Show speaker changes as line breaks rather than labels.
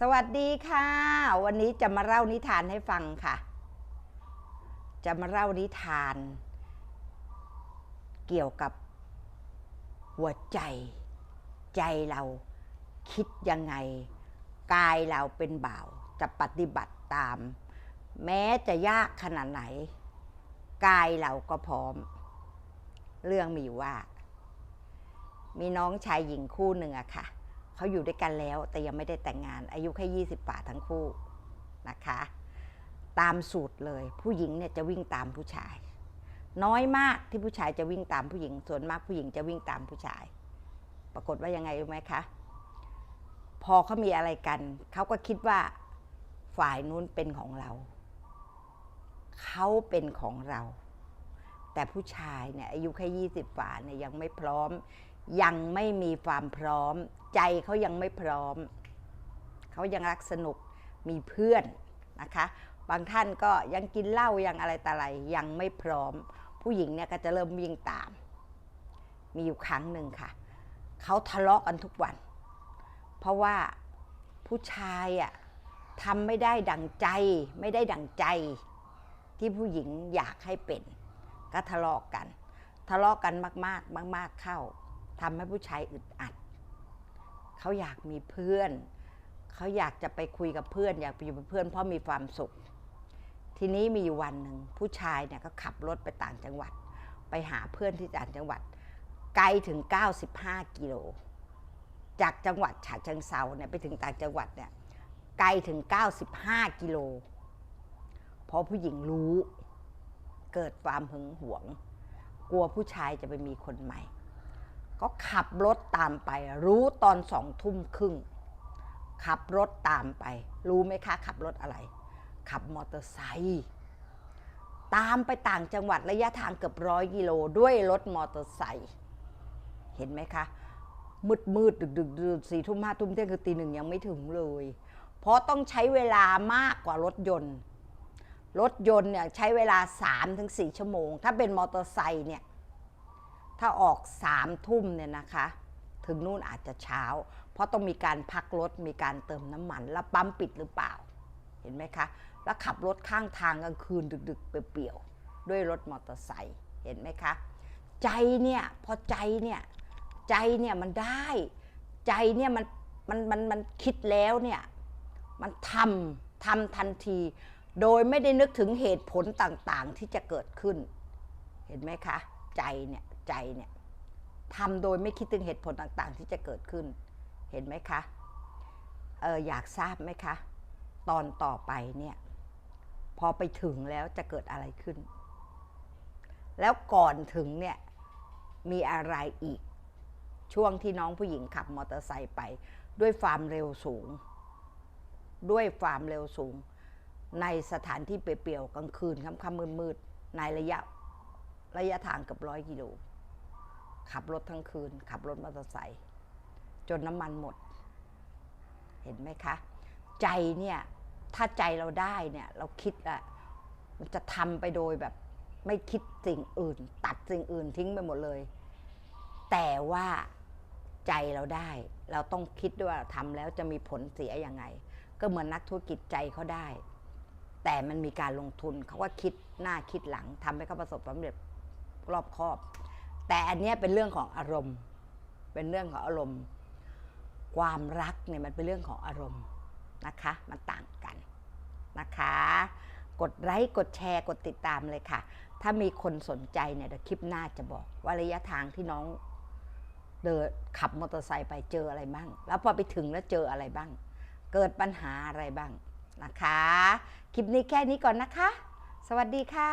สวัสดีค่ะ วันนี้จะมาเล่านิทานให้ฟังค่ะ จะมาเล่านิทาน เกี่ยวกับ หัวใจ ใจเราคิดยังไง กายเราเป็นบ่าว จะปฏิบัติตาม แม้จะยากขนาดไหน กายเราก็พร้อม เรื่องมีว่า มีน้องชายหญิงคู่หนึ่งอะค่ะ เขาอยู่ด้วยกันแล้ว แต่ยังไม่ได้แต่งงาน อายุแค่ยี่สิบป่าทั้งคู่นะคะ ตามสูตรเลย ผู้หญิงเนี่ยจะวิ่งตามผู้ชาย น้อยมากที่ผู้ชายจะวิ่งตามผู้หญิง ส่วนมากผู้หญิงจะวิ่งตามผู้ชาย ปรากฏว่ายังไงรู้ไหมคะ พอเขามีอะไรกัน เขาก็คิดว่าฝ่ายนู้นเป็นของเรา เขาเป็นของเราแต่ผู้ชายเนี่ยอายุแค่ยี่สิบฝ่าเนี่ยยังไม่พร้อม ยังไม่มีความพร้อม ใจเขายังไม่พร้อม เขายังรักสนุกมีเพื่อนนะคะ บางท่านก็ยังกินเหล้ายังอะไรแต่อะไรยังไม่พร้อม ผู้หญิงเนี่ยก็จะเริ่มวิ่งตาม มีอยู่ครั้งหนึ่งค่ะเขาทะเลาะกันทุกวัน เพราะว่าผู้ชายอะทำไม่ได้ดังใจไม่ได้ดังใจ ที่ผู้หญิงอยากให้เป็น ก็ทะเลาะกัน ทะเลาะกันมาก ๆ มาก ๆเข้า ทำให้ผู้ชายอึดอัด เขาอยากมีเพื่อน เขาอยากจะไปคุยกับเพื่อน อยากไปอยู่กับเพื่อนเพราะมีความสุข ทีนี้มีอยู่วันหนึ่งผู้ชายเนี่ยก็ขับรถไปต่างจังหวัด ไปหาเพื่อนที่ต่างจังหวัด ไกลถึง 95 กิโล จากจังหวัดฉะเชิงเซาเนี่ยไปถึงต่างจังหวัดเนี่ยไกลถึง 95 กิโล เพราะผู้หญิงรู้ เกิดความหึงหวง กลัวผู้ชายจะไปมีคนใหม่ ก็ขับรถตามไป รู้ตอนสองทุ่มครึ่ง ขับรถตามไป รู้ไหมคะ ขับรถอะไร ขับมอเตอร์ไซค์ตามไปต่างจังหวัดระยะทางเกือบร้อยกิโลด้วยรถมอเตอร์ไซค์เห็นไหมคะ มืดมืดดึกดึกดึกสี่ทุ่มห้าทุ่มเที่ยงคือตีหนึ่งยังไม่ถึงเลย เพราะต้องใช้เวลามากกว่ารถยนต์ รถยนต์เนี่ยใช้เวลา3-4ถึงชั่วโมง ถ้าเป็นมอเตอร์ไซค์เนี่ย ถ้าออกสามทุ่มเนี่ยนะคะ ถึงนู่นอาจจะเช้า เพราะต้องมีการพักรถมีการเติมน้ำมัน แล้วปั๊มปิดหรือเปล่า เห็นไหมคะ แล้วขับรถข้างทางกลางคืนดึก ๆ เปลี่ยวๆด้วยรถมอเตอร์ไซค์เห็นไหมคะ ใจเนี่ยพอใจเนี่ยใจเนี่ยมันได้ใจเนี่ยมันมันมันมันคิดแล้วเนี่ยมันทำทำทันที โดยไม่ได้นึกถึงเหตุผลต่างๆที่จะเกิดขึ้น เห็นไหมคะ ใจเนี่ยใจเนี่ยทำโดยไม่คิดถึงเหตุผลต่างๆ ที่จะเกิดขึ้น เห็นไหมคะเอออยากทราบไหมคะ ตอนต่อไปเนี่ยพอไปถึงแล้วจะเกิดอะไรขึ้น แล้วก่อนถึงเนี่ยมีอะไรอีก ช่วงที่น้องผู้หญิงขับมอเตอร์ไซค์ไป ด้วยความเร็วสูง ด้วยความเร็วสูง ในสถานที่เปลี่ยวๆกลางคืนค่ำๆมืดๆในระยะ ระยะทางเกับร้อยกิโล ขับรถทั้งคืน ขับรถมอเตอร์ไซค์จนน้ำมันหมด เห็นไหมคะ ใจเนี่ยถ้าใจเราได้เนี่ยเราคิดอะมันจะทำไปโดยแบบไม่คิดสิ่งอื่น ตัดสิ่งอื่นทิ้งไปหมดเลย แต่ว่าใจเราได้ เราต้องคิดด้วยว่าทำแล้วจะมีผลเสียยังไง ก็เหมือนนักธุรกิจใจเขาได้ แต่มันมีการลงทุนเขาก็คิดหน้าคิดหลังทำให้เขาประสบความสำเร็จ รอบคอบ แต่อันนี้เป็นเรื่องของอารมณ์ เป็นเรื่องของอารมณ์ ความรักเนี่ยมันเป็นเรื่องของอารมณ์นะคะ มันต่างกันนะคะ กดไลค์กดแชร์กดติดตามเลยค่ะ ถ้ามีคนสนใจเนี่ยเดี๋ยวคลิปหน้าจะบอกว่าระยะทางที่น้องเดินขับมอเตอร์ไซค์ไปเจออะไรบ้าง แล้วพอไปถึงแล้วเจออะไรบ้าง เกิดปัญหาอะไรบ้างนะคะ คลิปนี้แค่นี้ก่อนนะคะ สวัสดีค่ะ